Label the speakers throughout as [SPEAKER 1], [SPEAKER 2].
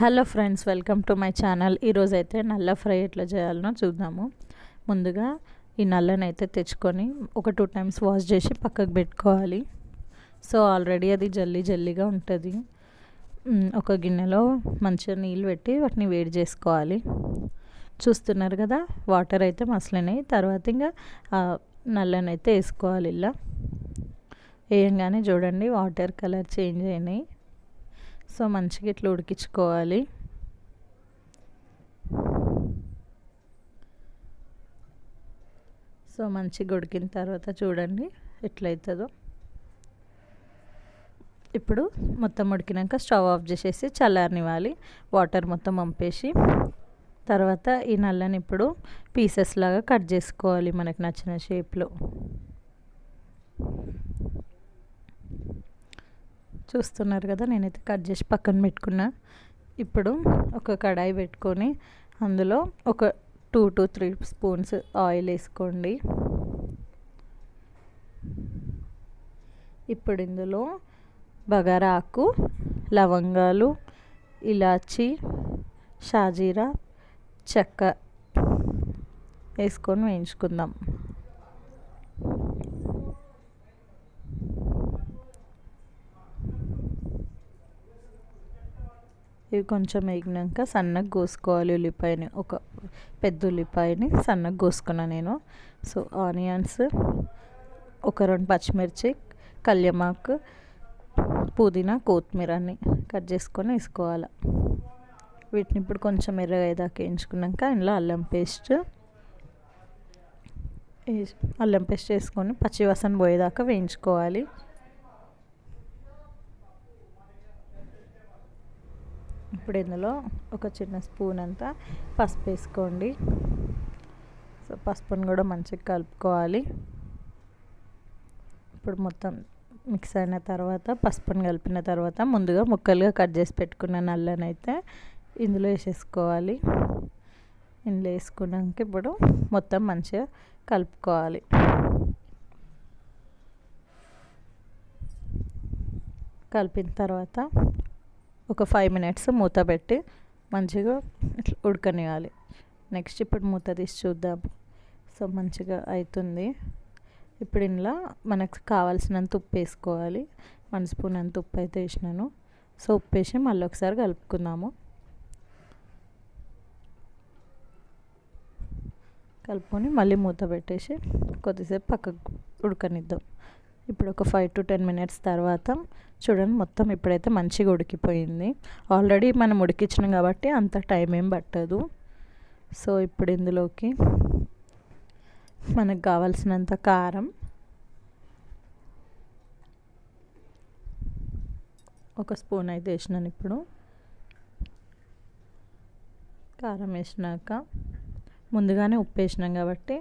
[SPEAKER 1] Hello friends welcome to my channel. ఈరోజు అయితే నల్ల ఫ్రై ఎట్లా చేయాలనో చూద్దాము. ముందుగా ఈ నల్లని అయితే తెచ్చుకొని ఒక టూ టైమ్స్ వాష్ చేసి పక్కకు పెట్టుకోవాలి. సో ఆల్రెడీ అది జల్లీ జల్లీగా ఉంటుంది. ఒక గిన్నెలో మంచిగా నీళ్ళు పెట్టి వాటిని వేడి చేసుకోవాలి. చూస్తున్నారు కదా వాటర్ అయితే మసలినాయి. తర్వాత ఇంకా నల్లని అయితే వేసుకోవాలి ఇలా. వేయంగానే చూడండి వాటర్ కలర్ చేంజ్ అయినాయి. సో మంచిగా ఇట్లా ఉడికించుకోవాలి. సో మంచిగా ఉడికిన తర్వాత చూడండి ఎట్లయితుందో. ఇప్పుడు మొత్తం ఉడికినాక స్టవ్ ఆఫ్ చేసేసి చల్లారనివ్వాలి. వాటర్ మొత్తం పంపేసి తర్వాత ఈ నల్లని ఇప్పుడు పీసెస్ లాగా కట్ చేసుకోవాలి మనకు నచ్చిన షేప్లో. చూస్తున్నారు కదా నేనైతే కట్ చేసి పక్కన పెట్టుకున్నా. ఇప్పుడు ఒక కడాయి పెట్టుకొని అందులో ఒక two to three spoons oil వేసుకోండి. ఇప్పుడు ఇందులో బగారా ఆకు లవంగాలు ఇలాచి షాజీరా చెక్క వేసుకొని వేయించుకుందాం. ఇవి కొంచెం వేగినాక సన్నగా కోసుకోవాలి ఉల్లిపాయని. ఒక పెద్ద ఉల్లిపాయని సన్నగా కోసుకున్నాను నేను. సో ఆనియన్స్ ఒక రెండు పచ్చిమిర్చి కళ్యమాకు పుదీనా కొత్తిమీర అన్ని కట్ చేసుకొని వేసుకోవాలి. వీటిని ఇప్పుడు కొంచెం ఎర్రగయ్యేదాకా వేయించుకున్నాక ఇందులో అల్లం పేస్ట్ అల్లం పేస్ట్ వేసుకొని పచ్చివాసన పోయేదాకా వేయించుకోవాలి. ఇప్పుడు ఇందులో ఒక చిన్న స్పూన్ అంతా పసుపు వేసుకోండి. సో పసుపును కూడా మంచిగా కలుపుకోవాలి. ఇప్పుడు మొత్తం మిక్స్ అయిన తర్వాత పసుపును కలిపిన తర్వాత ముందుగా ముక్కలుగా కట్ చేసి పెట్టుకున్న నల్లని అయితే ఇందులో వేసేసుకోవాలి. ఇందులో వేసుకున్నాక ఇప్పుడు మొత్తం మంచిగా కలుపుకోవాలి. కలిపిన తర్వాత ఒక ఫైవ్ మినిట్స్ మూత పెట్టి మంచిగా ఇట్లా ఉడకనివ్వాలి నెక్స్ట్ ఇప్పుడు మూత తీసి చూద్దాం. సో మంచిగా అవుతుంది ఇప్పుడు ఇందులో మనకు కావాల్సినంత ఉప్పు వేసుకోవాలి. వన్ స్పూన్ అంత ఉప్పు అయితే వేసినాను. సో ఉప్పు వేసి మళ్ళీ ఒకసారి కలుపుకుందాము. కలుపుకొని మళ్ళీ మూత పెట్టేసి కొద్దిసేపు పక్కకు ఉడకనిద్దాం. ఇప్పుడు ఒక ఫైవ్ టు టెన్ మినిట్స్ తర్వాత చూడండి మొత్తం ఇప్పుడైతే మంచిగా ఉడికిపోయింది. ఆల్రెడీ మనం ఉడికించినాం కాబట్టి అంత టైం ఏం పట్టదు. సో ఇప్పుడు ఇందులోకి మనకు కావాల్సినంత కారం ఒక స్పూన్ అయితే వేసినాను ఇప్పుడు. కారం వేసినాక ముందుగానే ఉప్పు వేసినాం కాబట్టి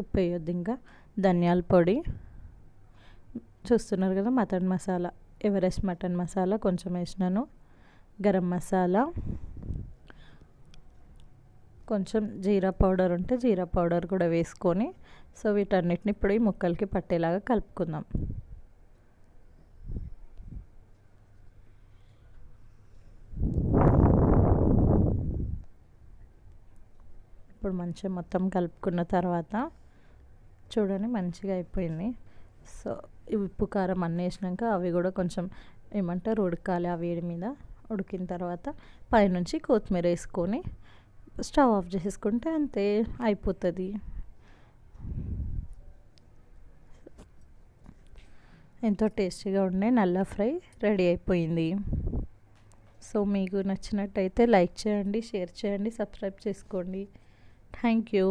[SPEAKER 1] ఉప్పు వేయొద్దు ఇంకా. ధనియాల పొడి చూస్తున్నారు కదా mutton masala. Everest mutton masala కొంచెం వేసినాను. గరం మసాలా. కొంచెం జీరా పౌడర్ ఉంటే జీరా పౌడర్ కూడా వేసుకొని సో వీటన్నిటిని ఇప్పుడు ఈ ముక్కలకి పట్టేలాగా కలుపుకుందాం. ఇప్పుడు మంచిగా మొత్తం కలుపుకున్న తర్వాత చూడండి మంచిగా అయిపోయింది. సో ఉప్పు కారం అన్నీ వేసినాక అవి కూడా కొంచెం ఏమంటారు ఉడకాలి ఆ వేడి మీద. ఉడికిన తర్వాత పైనుంచి కొత్తిమీర వేసుకొని స్టవ్ ఆఫ్ చేసేసుకుంటే అంతే అయిపోతుంది. ఎంతో టేస్టీగా ఉండే నల్ల ఫ్రై రెడీ అయిపోయింది. సో మీకు నచ్చినట్టయితే లైక్ చేయండి షేర్ చేయండి సబ్స్క్రైబ్ చేసుకోండి. Thank you.